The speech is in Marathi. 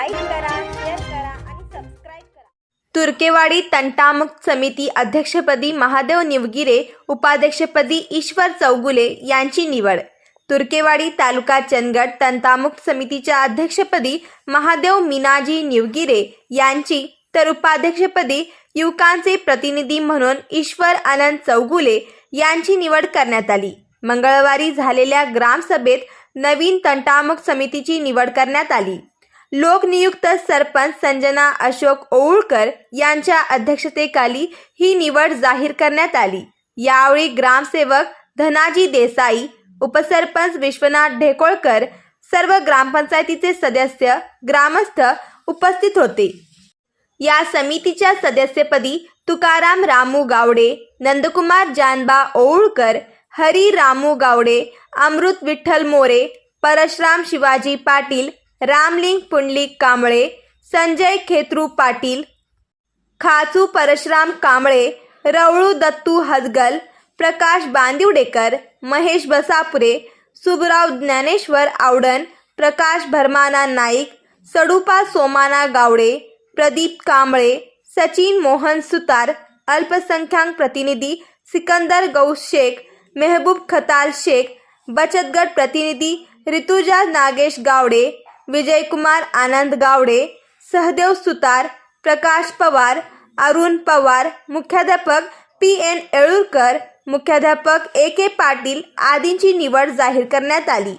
लाईक करा शेअर करा आणि सबस्क्राईब करा. तुर्केवाडी तंटामुक्त समिती अध्यक्षपदी महादेव निवगिरे उपाध्यक्षपदी ईश्वर चौगुले यांची निवड. तुर्केवाडी तालुका चंदगड तंटामुक्त समितीच्या अध्यक्षपदी महादेव मीनाजी निवगिरे यांची तर उपाध्यक्षपदी युवकांचे प्रतिनिधी म्हणून ईश्वर आनंद चौगुले यांची निवड करण्यात आली. मंगळवारी झालेल्या ग्रामसभेत नवीन तंटामुक्त समितीची निवड करण्यात आली. लोकनियुक्त सरपंच संजना अशोक ओऊळकर यांच्या अध्यक्षतेखाली ही निवड जाहीर करण्यात आली. यावेळी ग्रामसेवक धनाजी देसाई उपसरपंच विश्वनाथ ढेकोळकर सर्व ग्रामपंचायतीचे सदस्य ग्रामस्थ उपस्थित होते. या समितीच्या सदस्यपदी तुकाराम रामू गावडे नंदकुमार जानबा ओऊळकर हरी रामू गावडे अमृत विठ्ठल मोरे परशराम शिवाजी पाटील रामलिंग पुंडलिक कांबळे संजय खेत्रू पाटील खाचू परशुराम कांबळे रवळू दत्तू हजगल प्रकाश बांदिवडेकर महेश बसापुरे सुबराव ज्ञानेश्वर आवडण प्रकाश भरमाना नाईक सडुपा सोमाना गावडे प्रदीप कांबळे सचिन मोहन सुतार अल्पसंख्याक प्रतिनिधी सिकंदर गौस शेख मेहबूब खताल शेख बचतगट प्रतिनिधी ऋतुजा नागेश गावडे विजयकुमार आनंद गावडे सहदेव सुतार प्रकाश पवार अरुण पवार मुख्याध्यापक पी एन येळूरकर मुख्याध्यापक ए के पाटील आदींची निवड जाहीर करण्यात आली.